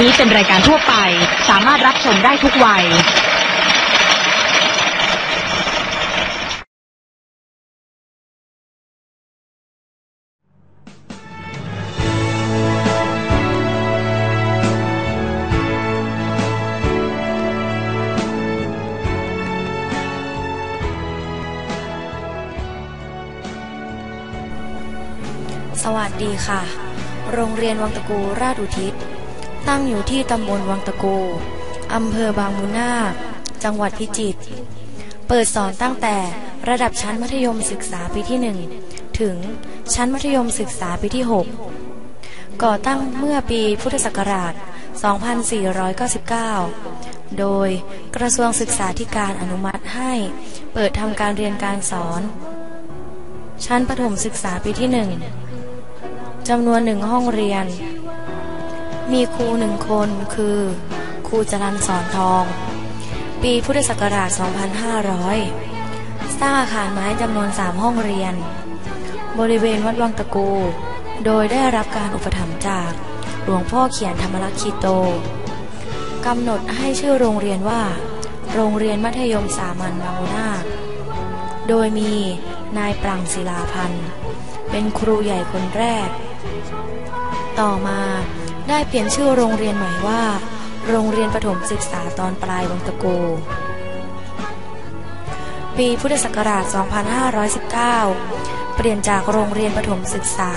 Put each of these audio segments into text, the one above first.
นี้เป็นรายการทั่วไป สามารถรับชมได้ทุกวัยสวัสดีค่ะ โรงเรียนวังตะกูราชอุทิศ ตั้งอยู่ที่ตำบลวังตะโก อำเภอบางมูนาจังหวัดพิจิตร เปิดสอนตั้งแต่ระดับชั้นมัธยมศึกษาปีที่ 1 ถึงชั้นมัธยมศึกษาปีที่ 6 ก่อตั้งเมื่อปีพุทธศักราช 2499 โดยกระทรวงศึกษาธิการอนุมัติให้เปิดทำการเรียนการสอน ชั้นประถมศึกษาปีที่ 1จำนวนหนึ่งห้องเรียน มีครูหนึ่งคนคือครูจรันสอนทอง ปีพุทธศักราช 2500 สร้างอาคารไม้จำนวน 3 ห้องเรียน บริเวณวัดวังตะกู โดยได้รับการอุปถัมภ์จากหลวงพ่อเขียนธรรมรักคีโตกำหนดให้ชื่อโรงเรียนว่า โรงเรียนมัธยมสามัญบางมูนาโดยมีนายปรังศิลาพันธ์ เป็นครูใหญ่คนแรก ต่อมา ได้เปลี่ยนชื่อโรงเรียนใหม่ว่า โรงเรียนประถมศึกษาตอนปลายวังตะโก ปีพุทธศักราช 2519 เปลี่ยนจากโรงเรียนประถมศึกษา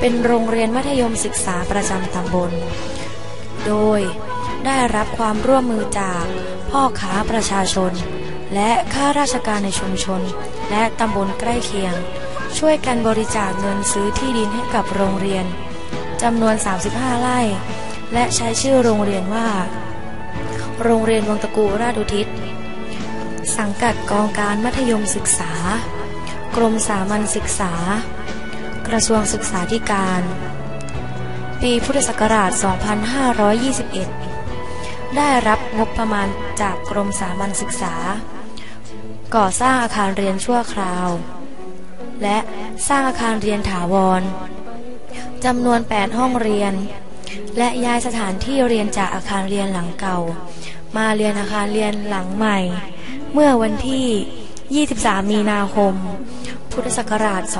เป็นโรงเรียนมัธยมศึกษาประจำตำบล โดยได้รับความร่วมมือจากพ่อค้าประชาชน และข้าราชการในชุมชน และตำบลใกล้เคียง ช่วยกันบริจาคเงินซื้อที่ดินให้กับโรงเรียน จำนวน 35 ไร่ และใช้ชื่อโรงเรียนว่า โรงเรียนวังตะกูราชอุทิศ สังกัดกองการมัธยมศึกษา กรมสามัญศึกษา กระทรวงศึกษาธิการ ปีพุทธศักราช 2521 ได้รับงบประมาณจากกรมสามัญศึกษา ก่อสร้างอาคารเรียนชั่วคราว และสร้างอาคารเรียนถาวร จำนวน 8 ห้องเรียน และย้ายสถานที่เรียนจากอาคารเรียนหลังเก่า มาเรียนอาคารเรียนหลังใหม่ เมื่อวันที่ 23 มีนาคม พุทธศักราช 2522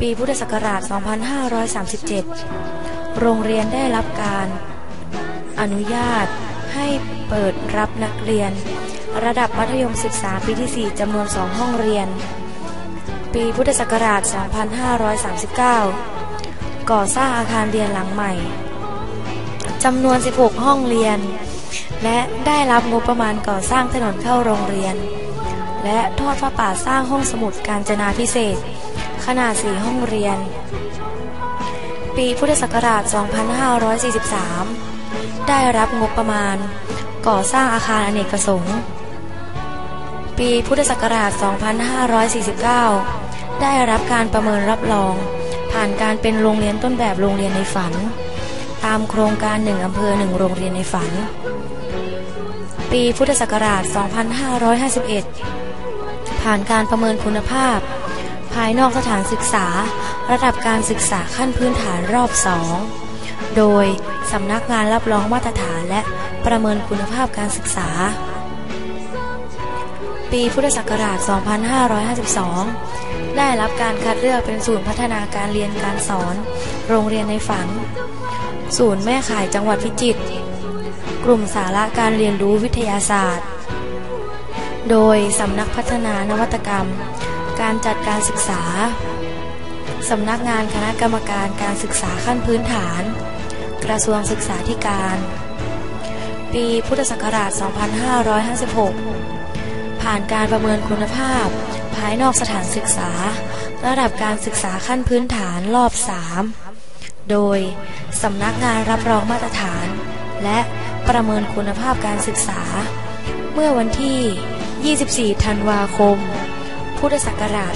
ปีพุทธศักราช 2537 โรงเรียนได้รับการอนุญาตให้เปิดรับนักเรียน ระดับมัธยมศึกษาปีที่ 4จำนวน 2 ห้องเรียน ปีพุทธศักราช 2539 ก่อสร้างอาคารเรียนหลังใหม่จำนวน 16 ห้องเรียน และได้รับงบประมาณก่อสร้างถนนเข้าโรงเรียน และทอดพระป่าสร้างห้องสมุดการจนาพิเศษ ขนาด 4 ห้องเรียน ปีพุทธศักราช 2543 ได้รับงบประมาณ ก่อสร้างอาคารอเนกประสงค์ ปีพุทธศักราช 2549 ได้รับการประเมินรับรอง ผ่านการเป็นโรงเรียนต้นแบบโรงเรียนในฝัน ตามโครงการหนึ่งอำเภอหนึ่งโรงเรียนในฝัน ปีพุทธศักราช 2551 ผ่านการประเมินคุณภาพ ภายนอกสถานศึกษา ระดับการศึกษาขั้นพื้นฐานรอบสองโดยสำนักงานรับรองมาตรฐานและประเมินคุณภาพการศึกษา ปีพุทธศักราช 2552 ได้รับการคัดเลือกเป็นศูนย์พัฒนาการเรียนการสอน โรงเรียนในฝัน ศูนย์แม่ข่ายจังหวัดพิจิตร กลุ่มสาระการเรียนรู้วิทยาศาสตร์ โดยสำนักพัฒนานวัตกรรม การจัดการศึกษา สำนักงานคณะกรรมการการศึกษาขั้นพื้นฐาน กระทรวงศึกษาธิการ ปีพุทธศักราช 2556 ผ่านการประเมินคุณภาพ ภายนอกสถานศึกษา ระดับการศึกษาขั้นพื้นฐานรอบ 3 โดยสำนักงานรับรองมาตรฐาน และประเมินคุณภาพการศึกษา เมื่อวันที่ 24 ธันวาคม พุทธศักราช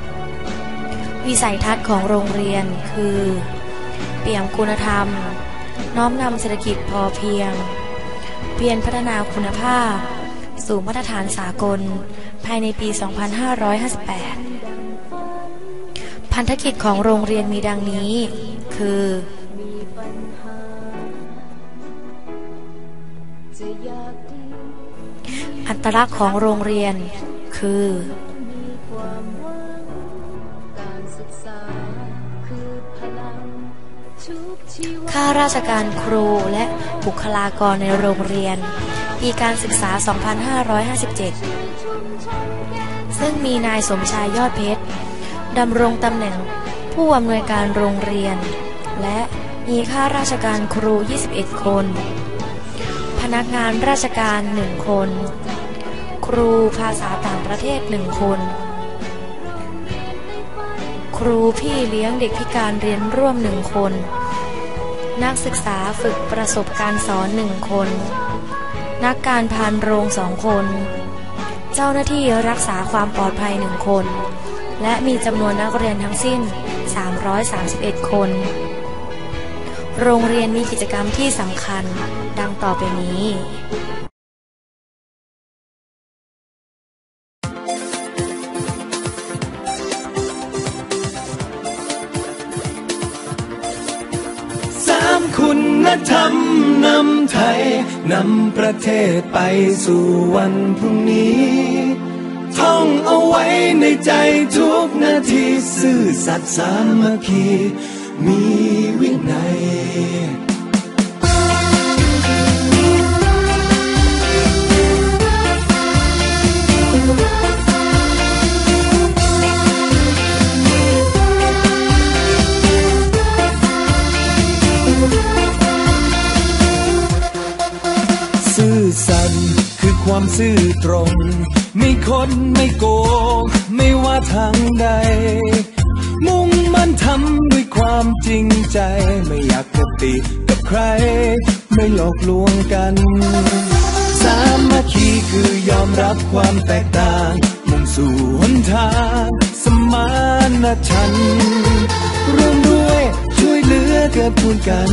2556 วิสัยทัศน์ของโรงเรียนคือ เปี่ยมคุณธรรม น้อมนำเศรษฐกิจพอเพียง เพียรพัฒนาคุณภาพ สู่มาตรฐานสากลายในปี 2558 พันธกิจของโรงเรียนมีดังนี้ คือ อัตลักษณ์ของโรงเรียนคือ ข้าราชการครูและบุคลากรในโรงเรียน ปีการศึกษา 2557 ซึ่งมีนายสมชายยอดเพชรดำรงตำแหน่งผู้อำนวยการโรงเรียน และมีข้าราชการครู 21 คน พนักงานราชการ 1 คน ครูภาษาต่างประเทศ 1 คน ครูพี่เลี้ยงเด็กพิการเรียนร่วม 1 คน นักศึกษาฝึกประสบการณ์สอน 1 คน นักการพานโรงสองคน เจ้าหน้าที่รักษาความปลอดภัยหนึ่งคน และมีจำนวนนักเรียนทั้งสิ้น 331 คน โรงเรียนมีกิจกรรมที่สำคัญดังต่อไปนี้ นำประเทศไปสู่วันพรุ่งนี้ ท่องเอาไว้ในใจทุกนาทีซื่อสัตย์สามัคคี มีวินัย ใจไม่อยากจะติกับใคร ไม่หลอกลวงกัน สามัคคีคือยอมรับความแตกต่าง มุ่งสู่หนทางสมานฉันร่วมด้วยช่วยเหลือเกื้อกูลกัน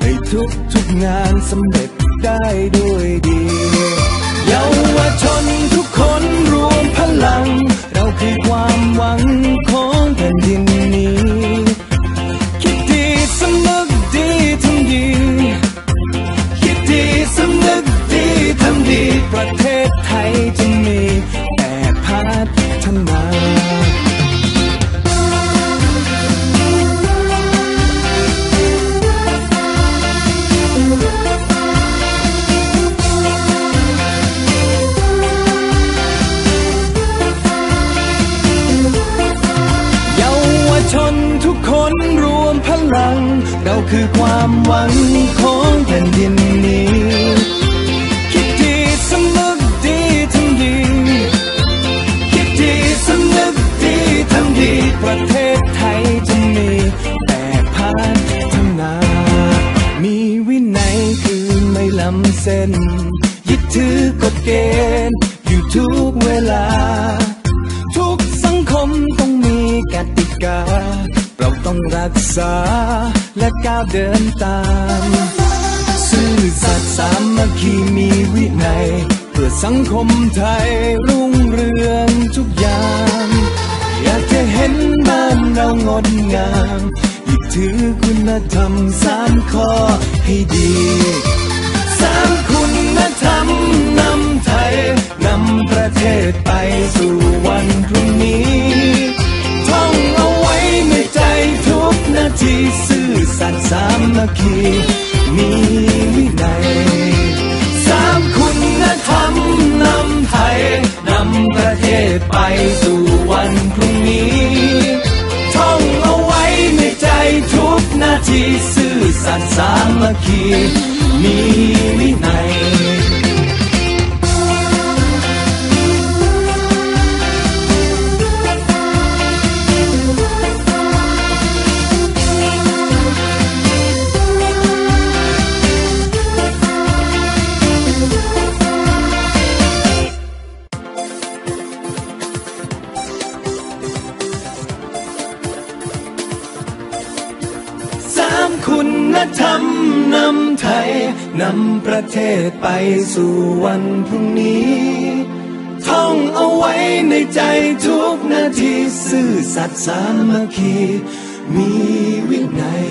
ให้ทุกทุกงานสำเร็จได้ด้วยดี เยาวชน คือความหวังของแผ่นดิน รักษาและก้าวเดินตาม ซื่อสัตย์สามัคคีมีวินัย เพื่อสังคมไทยรุ่งเรืองทุกอย่างอยากจะเห็นบ้านเรางดงามยึดถือคุณธรรมสามข้อให้ดีสามคุณธรรมนำไทยนำประเทศไปสู่วันพรุ่งนี้ท่องเอาไว้ใน ทุกนาทีซื่อสัตย์สามัคคีมีวินัยสามคุณธรรมนำไทยนำประเทศไปสู่วันพรุ่งนี้ท่องเอาไว้ในใจทุกนาทีซื่อสัตย์สามัคคีมีวินัย นำประเทศไปสู่วันพรุ่งนี้ ท่องเอาไว้ในใจทุกนาทีซื่อสัตย์สามัคคี มีวินัย